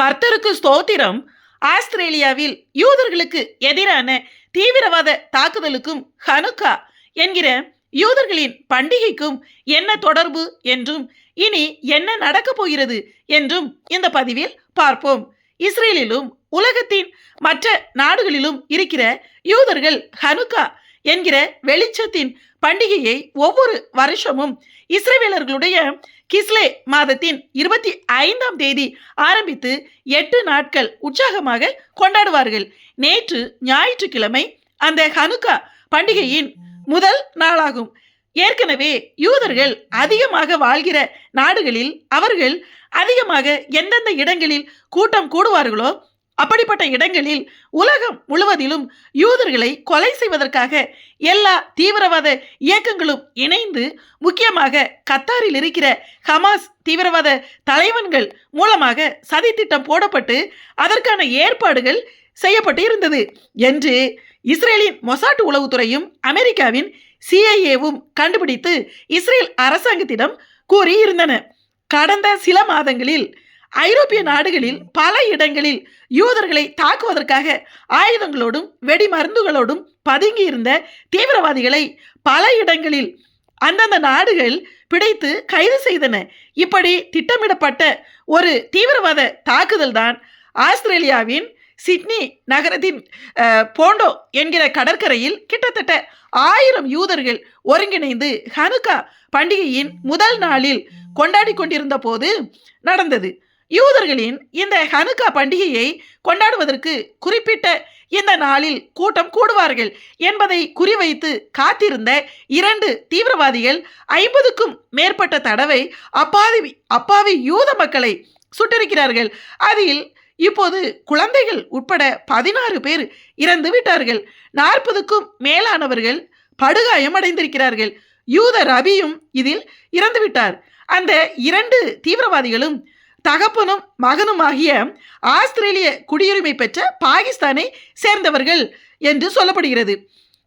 கர்த்தருக்கு ஸ்தோத்திரம். ஆஸ்திரேலியாவில் யூதர்களுக்கு எதிரான தீவிரவாத தாக்குதலுக்கும் ஹனுக்கா என்கிற யூதர்களின் பண்டிகைக்கும் என்ன தொடர்பு என்றும் இனி என்ன நடக்கப் போகிறது என்றும் இந்த பதிவில் பார்ப்போம். இஸ்ரேலிலும் உலகத்தின் மற்ற நாடுகளிலும் இருக்கிற யூதர்கள் ஹனுக்கா என்கிற வெளிச்சத்தின் பண்டிகையை ஒவ்வொரு வருஷமும் இஸ்ரேவேலர்களுடைய கிஸ்லே மாதத்தின் இருபத்தி ஐந்தாம் தேதி ஆரம்பித்து எட்டு நாட்கள் உற்சாகமாக கொண்டாடுவார்கள். நேற்று ஞாயிற்றுக்கிழமை அந்த ஹனுக்கா பண்டிகையின் முதல் நாளாகும். ஏற்கனவே யூதர்கள் அதிகமாக வாழ்கிற நாடுகளில் அவர்கள் அதிகமாக எந்தெந்த இடங்களில் கூட்டம் கூடுவார்களோ அப்படிப்பட்ட இடங்களில் உலகம் முழுவதிலும் யூதர்களை கொலை செய்வதற்காக எல்லா தீவிரவாத இயக்கங்களும் இணைந்து முக்கியமாக கத்தாரில் இருக்கிற ஹமாஸ் தீவிரவாத தலைவன்கள் மூலமாக சதித்திட்டம் போடப்பட்டு அதற்கான ஏற்பாடுகள் செய்யப்பட்டு இருந்தது என்று இஸ்ரேலின் மொசாட் உளவுத்துறையும் அமெரிக்காவின் சிஐஏவும் கண்டுபிடித்து இஸ்ரேல் அரசாங்கத்திடம் கூறியிருந்தன. கடந்த சில மாதங்களில் ஐரோப்பிய நாடுகளில் பல இடங்களில் யூதர்களை தாக்குவதற்காக ஆயுதங்களோடும் வெடிமருந்துகளோடும் பதுங்கியிருந்த தீவிரவாதிகளை பல இடங்களில் அந்தந்த நாடுகள் பிடித்து கைது செய்தன. இப்படி திட்டமிடப்பட்ட ஒரு தீவிரவாத தாக்குதல் தான் ஆஸ்திரேலியாவின் சிட்னி நகரத்தின் போண்டோ என்கிற கடற்கரையில் கிட்டத்தட்ட ஆயிரம் யூதர்கள் ஒருங்கிணைந்து ஹனுக்கா பண்டிகையின் முதல் நாளில் கொண்டாடி கொண்டிருந்த போது நடந்தது. யூதர்களின் இந்த ஹனுக்கா பண்டிகையை கொண்டாடுவதற்கு குறிப்பிட்ட இந்த நாளில் கூட்டம் கூடுவார்கள் என்பதை குறிவைத்து காத்திருந்த இரண்டு தீவிரவாதிகள் ஐம்பதுக்கும் மேற்பட்ட தடவை அப்பாவி அப்பாவி யூத மக்களை சுட்டிருக்கிறார்கள். அதில் இப்போது குழந்தைகள் உட்பட பதினாறு பேர் இறந்து விட்டார்கள். நாற்பதுக்கும் மேலானவர்கள் படுகாயம் அடைந்திருக்கிறார்கள். யூத ரபியும் இதில் இறந்து விட்டார். அந்த இரண்டு தீவிரவாதிகளும் தகப்பனும் மகனுமாகிய ஆஸ்திரேலிய குடியுரிமை பெற்ற பாகிஸ்தானை சேர்ந்தவர்கள் என்று சொல்லப்படுகிறது.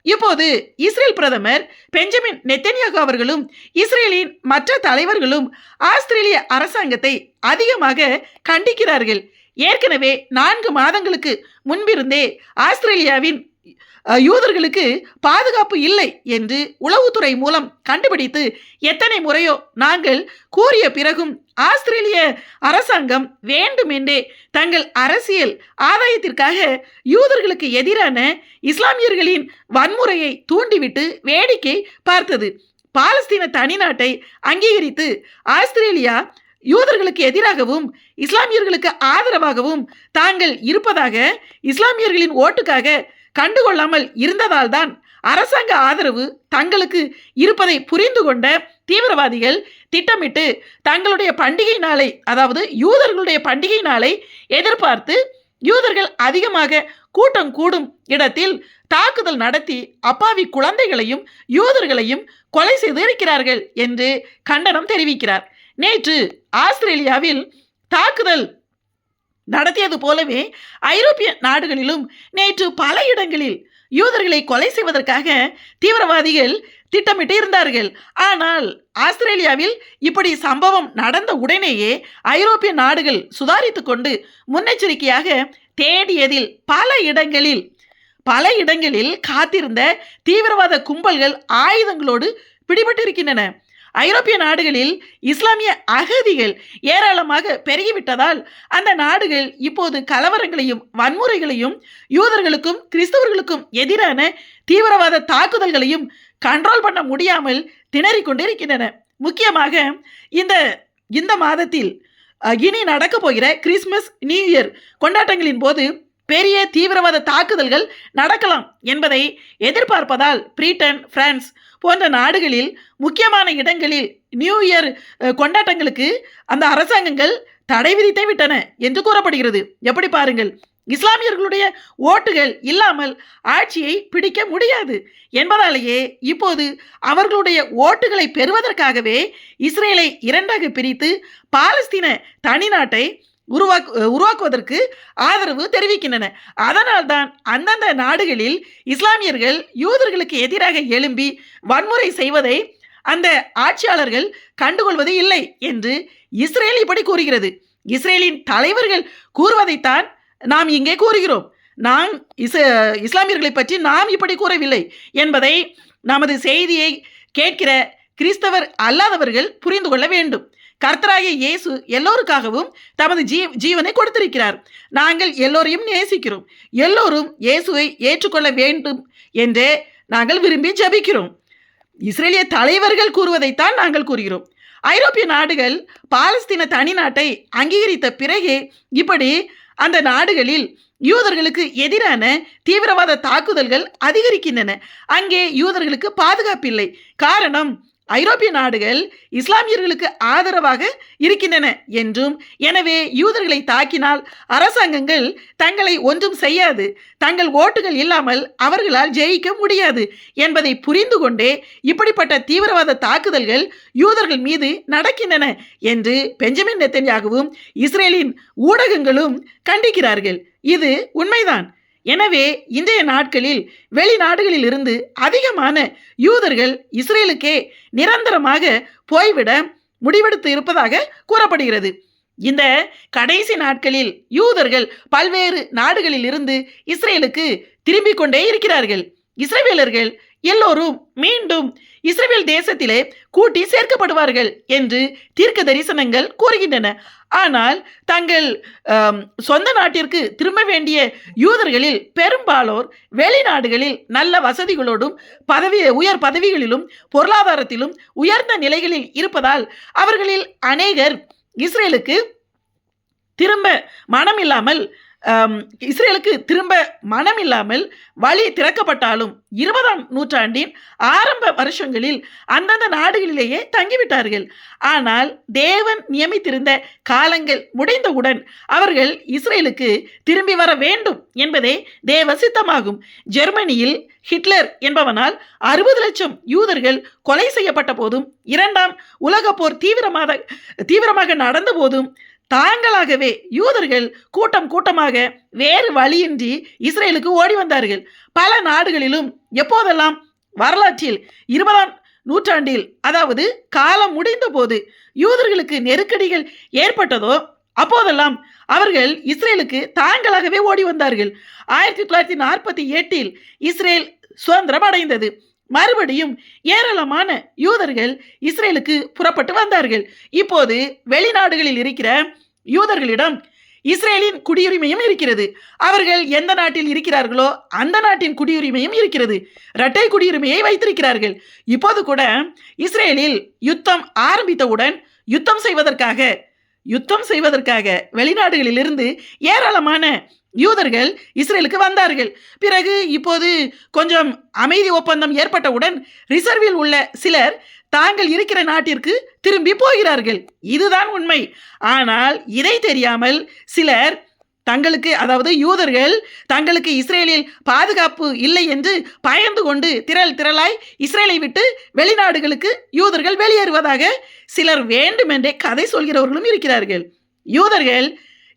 இப்போது இஸ்ரேல் பிரதமர் பெஞ்சமின் நெத்தன்யாகு அவர்களும் இஸ்ரேலின் மற்ற தலைவர்களும் ஆஸ்திரேலிய அரசாங்கத்தை அதிகமாக கண்டிக்கிறார்கள். ஏற்கனவே நான்கு மாதங்களுக்கு முன்பிருந்தே ஆஸ்திரேலியாவின் யூதர்களுக்கு பாதுகாப்பு இல்லை என்று உளவுத்துறை மூலம் கண்டுபிடித்து எத்தனை முறையோ நாங்கள் கூறிய பிறகும் ஆஸ்திரேலிய அரசாங்கம் வேண்டுமென்றே தங்கள் அரசியல் ஆதாயத்திற்காக யூதர்களுக்கு எதிரான இஸ்லாமியர்களின் வன்முறையை தூண்டிவிட்டு வேடிக்கை பார்த்தது. பாலஸ்தீன தனிநாட்டை அங்கீகரித்து ஆஸ்திரேலியா யூதர்களுக்கு எதிராகவும் இஸ்லாமியர்களுக்கு ஆதரவாகவும் தாங்கள் இருப்பதாக இஸ்லாமியர்களின் ஓட்டுக்காக கண்டுகொள்ளாமல் இருந்ததால்தான் அரசாங்க ஆதரவு தங்களுக்கு இருப்பதை புரிந்து கொண்ட தீவிரவாதிகள் திட்டமிட்டு தங்களுடைய பண்டிகை நாளை அதாவது யூதர்களுடைய பண்டிகை நாளை எதிர்பார்த்து யூதர்கள் அதிகமாக கூட்டம் கூடும் இடத்தில் தாக்குதல் நடத்தி அப்பாவி குழந்தைகளையும் யூதர்களையும் கொலை செய்து இருக்கிறார்கள் என்று கண்டனம் தெரிவிக்கிறார். நேற்று ஆஸ்திரேலியாவில் தாக்குதல் நடத்தியது போலவே ஐரோப்பிய நாடுகளிலும் நேற்று பல இடங்களில் யூதர்களை கொலை செய்வதற்காக தீவிரவாதிகள் திட்டமிட்டு இருந்தார்கள். ஆனால் ஆஸ்திரேலியாவில் இப்படி சம்பவம் நடந்த உடனேயே ஐரோப்பிய நாடுகள் சுதாரித்து கொண்டு முன்னெச்சரிக்கையாக தேடியதில் பல இடங்களில் பல இடங்களில் காத்திருந்த தீவிரவாத கும்பல்கள் ஆயுதங்களோடு பிடிபட்டிருக்கின்றன. ஐரோப்பிய நாடுகளில் இஸ்லாமிய அகதிகள் ஏராளமாக பெருகிவிட்டதால் அந்த நாடுகள் இப்போது கலவரங்களையும் வன்முறைகளையும் யூதர்களுக்கும் கிறிஸ்தவர்களுக்கும் எதிரான தீவிரவாத தாக்குதல்களையும் கண்ட்ரோல் பண்ண முடியாமல் திணறிக் கொண்டிருக்கின்றன. முக்கியமாக இந்த இந்த மாதத்தில் இனி நடக்க போகிற கிறிஸ்மஸ் நியூ இயர் கொண்டாட்டங்களின் போது பெரிய தீவிரவாத தாக்குதல்கள் நடக்கலாம் என்பதை எதிர்பார்ப்பதால் பிரிட்டன் பிரான்ஸ் போன்ற நாடுகளில் முக்கியமான இடங்களில் நியூ இயர் கொண்டாட்டங்களுக்கு அந்த அரசாங்கங்கள் தடை விதித்தே விட்டன என்று கூறப்படுகிறது. எப்படி பாருங்கள் இஸ்லாமியர்களுடைய ஓட்டுகள் இல்லாமல் ஆட்சியை பிடிக்க முடியாது என்பதாலேயே இப்போது அவர்களுடைய ஓட்டுகளை பெறுவதற்காகவே இஸ்ரேலை இரண்டாக பிரித்து பாலஸ்தீன தனிநாட்டை உருவாக்கு உருவாக்குவதற்கு ஆதரவு தெரிவிக்கின்றன. அதனால்தான் அந்தந்த நாடுகளில் இஸ்லாமியர்கள் யூதர்களுக்கு எதிராக எழும்பி வன்முறை செய்வதை அந்த ஆட்சியாளர்கள் கண்டுகொள்வது இல்லை என்று இஸ்ரேல் இப்படி கூறுகிறது. இஸ்ரேலின் தலைவர்கள் கூறுவதைத்தான் நாம் இங்கே கூறுகிறோம். நாம் இஸ் இஸ்லாமியர்களை பற்றி நாம் இப்படி கூறவில்லை என்பதை நமது செய்தியை கேட்கிற கிறிஸ்தவர் அல்லாதவர்கள் புரிந்து கொள்ள வேண்டும். கர்த்தராகிய இயேசு எல்லோருக்காகவும் தமது ஜீ ஜீவனை கொடுத்திருக்கிறார். நாங்கள் எல்லோரையும் நேசிக்கிறோம். எல்லோரும் இயேசுவை ஏற்றுக்கொள்ள வேண்டும் என்றே நாங்கள் விரும்பி ஜெபிக்கிறோம். இஸ்ரேலிய தலைவர்கள் கூறுவதைத்தான் நாங்கள் கூறுகிறோம். ஐரோப்பிய நாடுகள் பாலஸ்தீன தனி நாட்டை அங்கீகரித்த பிறகே இப்படி அந்த நாடுகளில் யூதர்களுக்கு எதிரான தீவிரவாத தாக்குதல்கள் அதிகரிக்கின்றன. அங்கே யூதர்களுக்கு பாதுகாப்பில்லை. காரணம் ஐரோப்பிய நாடுகள் இஸ்லாமியர்களுக்கு ஆதரவாக இருக்கின்றன என்றும் எனவே யூதர்களை தாக்கினால் அரசாங்கங்கள் தங்களை ஒன்றும் செய்யாது தங்கள் ஓட்டுகள் இல்லாமல் அவர்களால் ஜெயிக்க முடியாது என்பதை புரிந்து கொண்டே இப்படிப்பட்ட தீவிரவாத தாக்குதல்கள் யூதர்கள் மீது நடக்கின்றன என்று பெஞ்சமின் நெத்தன்யாகவும் இஸ்ரேலின் ஊடகங்களும் கண்டிக்கிறார்கள். இது உண்மைதான். எனவே இன்றைய நாட்களில் வெளிநாடுகளில் இருந்து அதிகமான யூதர்கள் இஸ்ரேலுக்கே நிரந்தரமாக போய்விட முடிவெடுத்து இருப்பதாக கூறப்படுகிறது. இந்த கடைசி நாட்களில் யூதர்கள் பல்வேறு நாடுகளில் இருந்து இஸ்ரேலுக்கு திரும்பிக் கொண்டே இருக்கிறார்கள். இஸ்ரேவேலர்கள் எல்லோரும் மீண்டும் இஸ்ரேல் தேசத்திலே கூட்டி சேர்க்கப்படுவார்கள் என்று தீர்க்க தரிசனங்கள் கூறுகின்றன. ஆனால் தங்கள் சொந்த நாட்டிற்கு திரும்ப வேண்டிய யூதர்களில் பெரும்பாலோர் வெளிநாடுகளில் நல்ல வசதிகளோடும் பதவி உயர் பதவிகளிலும் பொருளாதாரத்திலும் உயர்ந்த நிலைகளில் இருப்பதால் அவர்களில் அநேகர் இஸ்ரேலுக்கு திரும்ப மனமில்லாமல் இஸ்ரேலுக்கு திரும்ப மனமில்லாமல் வழி திறக்கப்பட்டாலும் இருபதாம் நூற்றாண்டின் ஆரம்ப வருஷங்களில் அந்தந்த நாடுகளிலேயே தங்கிவிட்டார்கள். ஆனால் தேவன் நியமித்திருந்த காலங்கள் முடிந்தவுடன் அவர்கள் இஸ்ரேலுக்கு திரும்பி வர வேண்டும் என்பதே தேவ சித்தமாகும். ஜெர்மனியில் ஹிட்லர் என்பவனால் அறுபது லட்சம் யூதர்கள் கொலை செய்யப்பட்ட போதும் இரண்டாம் உலக போர் தீவிரமாக தீவிரமாக நடந்த போதும் தாங்களாகவே யூதர்கள் கூட்டம் கூட்டமாக வேறு வழியின்றி இஸ்ரேலுக்கு ஓடி வந்தார்கள். பல நாடுகளிலும் எப்போதெல்லாம் வரலாற்றில் இருபதாம் நூற்றாண்டில் அதாவது காலம் முடிந்த போது யூதர்களுக்கு நெருக்கடிகள் ஏற்பட்டதோ அப்போதெல்லாம் அவர்கள் இஸ்ரேலுக்கு தாங்களாகவே ஓடி வந்தார்கள். ஆயிரத்தி தொள்ளாயிரத்தி நாற்பத்தி எட்டில் இஸ்ரேல் சுதந்திரம் அடைந்தது. மறுபடியும் ஏராளமான யூதர்கள் இஸ்ரேலுக்கு புறப்பட்டு வந்தார்கள். இப்போது வெளிநாடுகளில் இருக்கிற யூதர்களிடம் இஸ்ரேலின் குடியுரிமையும் இருக்கிறது. அவர்கள் எந்த நாட்டில் இருக்கிறார்களோ அந்த நாட்டின் குடியுரிமையும் இருக்கிறது. இரட்டை குடியுரிமையை வைத்திருக்கிறார்கள். இப்போது கூட இஸ்ரேலில் யுத்தம் ஆரம்பித்தவுடன் யுத்தம் செய்வதற்காக யுத்தம் செய்வதற்காக வெளிநாடுகளிலிருந்து ஏராளமான யூதர்கள் இஸ்ரேலுக்கு வந்தார்கள். பிறகு இப்போது கொஞ்சம் அமைதி ஒப்பந்தம் ஏற்பட்டவுடன் ரிசர்வில் உள்ள சிலர் தாங்கள் இருக்கிற நாட்டிற்கு திரும்பி போகிறார்கள். இதுதான் உண்மை. ஆனால் இதை தெரியாமல் சிலர் தங்களுக்கு அதாவது யூதர்கள் தங்களுக்கு இஸ்ரேலில் பாதுகாப்பு இல்லை என்று பயந்து கொண்டு திரள் திரளாய் இஸ்ரேலை விட்டு வெளிநாடுகளுக்கு யூதர்கள் வெளியேறுவதாக சிலர் வேண்டுமென்றே கதை சொல்கிறவர்களும் இருக்கிறார்கள். யூதர்கள்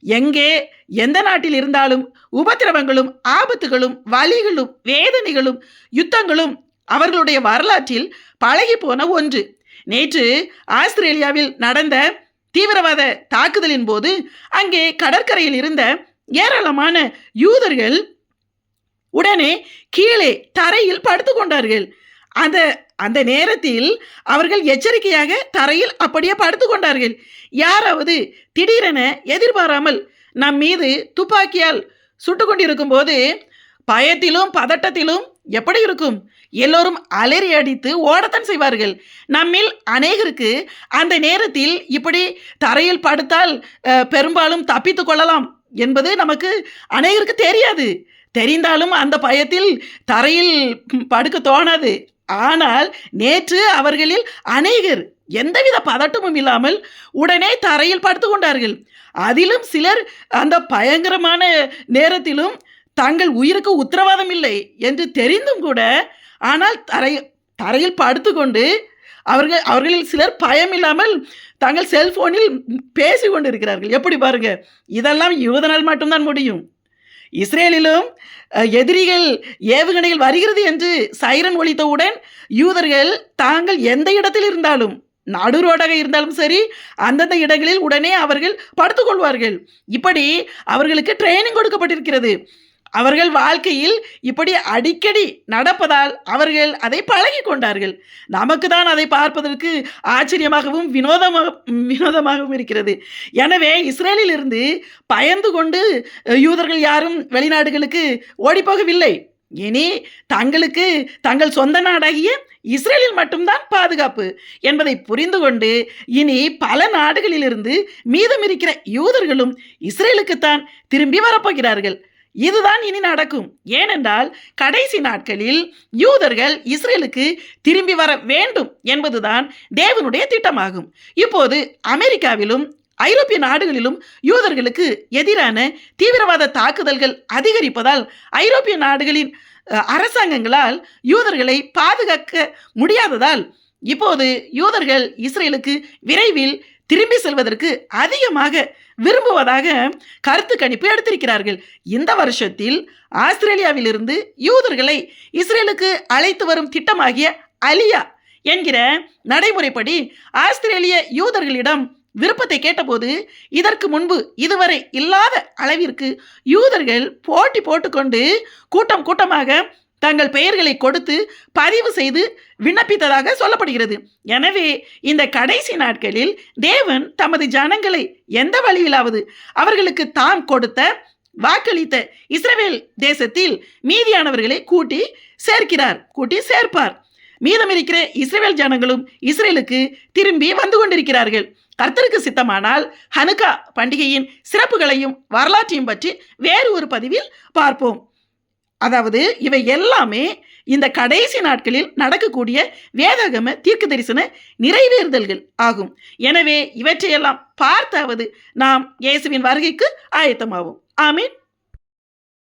எங்கே எந்த நாட்டில் இருந்தாலும் உபத்திரவங்களும் ஆபத்துகளும் வலிகளும் வேதனைகளும் யுத்தங்களும் அவர்களுடைய வரலாற்றில் பழகி போன ஒன்று. நேற்று ஆஸ்திரேலியாவில் நடந்த தீவிரவாத தாக்குதலின் போது அங்கே கடற்கரையில் இருந்த ஏராளமான யூதர்கள் உடனே கீழே தரையில் படுத்து கொண்டார்கள். அந்த அந்த நேரத்தில் அவர்கள் எச்சரிக்கையாக தரையில் அப்படியே படுத்து கொண்டார்கள். யாராவது திடீரென எதிர்பாராமல் நம் மீது துப்பாக்கியால் சுட்டு கொண்டிருக்கும் போது பயத்திலும் பதட்டத்திலும் எப்படி இருக்கும்? எல்லோரும் அலறி அடித்து ஓடத்தான் செய்வார்கள். நம்மில் அநேகருக்கு அந்த நேரத்தில் இப்படி தரையில் படுத்தால் பெரும்பாலும் தப்பித்து கொள்ளலாம் என்பது நமக்கு அநேகருக்கு தெரியாது. தெரிந்தாலும் அந்த பயத்தில் தரையில் படுக்க தோணாது. ஆனால் நேற்று அவர்களில் அநேகர் எந்தவித பதட்டமும் இல்லாமல் உடனே தரையில் படுத்து கொண்டார்கள். அதிலும் சிலர் அந்த பயங்கரமான நேரத்திலும் தங்கள் உயிருக்கு உத்தரவாதம் இல்லை என்று தெரிந்தும் கூட ஆனால் தரை தரையில் படுத்துக்கொண்டு அவர்கள் அவர்களில் சிலர் பயம் இல்லாமல் தங்கள் செல்போனில் பேசி கொண்டு இருக்கிறார்கள் எப்படி பாருங்க? இதெல்லாம் யூதனால் மட்டும்தான் முடியும். இஸ்ரேலிலும் எதிரிகள் ஏவுகணைகள் வருகிறது என்று சைரன் ஒழித்தவுடன் யூதர்கள் தாங்கள் எந்த இடத்தில் இருந்தாலும் நடு ரோடாக இருந்தாலும் சரி அந்தந்த இடங்களில் உடனே அவர்கள் படுத்துக்கொள்வார்கள் இப்படி அவர்களுக்கு ட்ரைனிங் கொடுக்கப்பட்டிருக்கிறது. அவர்கள் வாழ்க்கையில் இப்படி அடிக்கடி நடப்பதால் அவர்கள் அதை பழகி கொண்டார்கள். நமக்கு தான் அதை பார்ப்பதற்கு ஆச்சரியமாகவும் வினோதமாக வினோதமாகவும் இருக்கிறது. எனவே இஸ்ரேலிலிருந்து பயந்து கொண்டு யூதர்கள் யாரும் வெளிநாடுகளுக்கு ஓடிப்போகவில்லை. இனி தங்களுக்கு தங்கள் சொந்த நாடாகிய இஸ்ரேலில் மட்டும்தான் பாதுகாப்பு என்பதை புரிந்து கொண்டு இனி பல நாடுகளிலிருந்து மீதம் இருக்கிற யூதர்களும் இஸ்ரேலுக்குத்தான் திரும்பி வரப்போகிறார்கள். இதுதான் இனி நடக்கும். ஏனென்றால் கடைசி நாட்களில் யூதர்கள் இஸ்ரேலுக்கு திரும்பி வர வேண்டும் என்பதுதான் தேவனுடைய திட்டமாகும். இப்போது அமெரிக்காவிலும் ஐரோப்பிய நாடுகளிலும் யூதர்களுக்கு எதிரான தீவிரவாத தாக்குதல்கள் அதிகரிப்பதால் ஐரோப்பிய நாடுகளின் அரசாங்கங்களால் யூதர்களை பாதுகாக்க முடியாததால் இப்போது யூதர்கள் இஸ்ரேலுக்கு விரைவில் திரும்பி செல்வதற்கு அதிகமாக விரும்புவதாக கருத்து கணிப்பு எடுத்திருக்கிறார்கள். இந்த வருஷத்தில் ஆஸ்திரேலியாவிலிருந்து யூதர்களை இஸ்ரேலுக்கு அழைத்து வரும் திட்டமாகிய அலியா என்கிற நடைமுறைப்படி ஆஸ்திரேலிய யூதர்களிடம் விருப்பத்தை கேட்டபோது இதற்கு முன்பு இதுவரை இல்லாத அளவிற்கு யூதர்கள் போட்டி போட்டுக்கொண்டு கூட்டம் கூட்டமாக தங்கள் பெயர்களை கொடுத்து பதிவு செய்து விண்ணப்பித்ததாக சொல்லப்படுகிறது. எனவே இந்த கடைசி நாட்களில் தேவன் தமது ஜனங்களை எந்த வழியிலாவது அவர்களுக்கு தாம் கொடுத்த வாக்களித்த இஸ்ரேல் தேசத்தில் மீதியானவர்களை கூட்டி சேர்க்கிறார் கூட்டி சேர்ப்பார். மீதம் இருக்கிற இஸ்ரேல் ஜனங்களும் இஸ்ரேலுக்கு திரும்பி வந்து கொண்டிருக்கிறார்கள். கர்த்தருக்கு சித்தமானால் ஹனுகா பண்டிகையின் சிறப்புகளையும் வரலாற்றையும் பற்றி வேறு ஒரு பதிவில் பார்ப்போம். அதாவது இவை எல்லாமே இந்த கடைசி நாட்களில் நடக்கக்கூடிய வேதாகம தீர்க்க தரிசன நிறைவேறுதல்கள் ஆகும். எனவே இவற்றையெல்லாம் பார்த்தாவது நாம் இயேசுவின் வருகைக்கு ஆயத்தமாகும் ஆமீன்.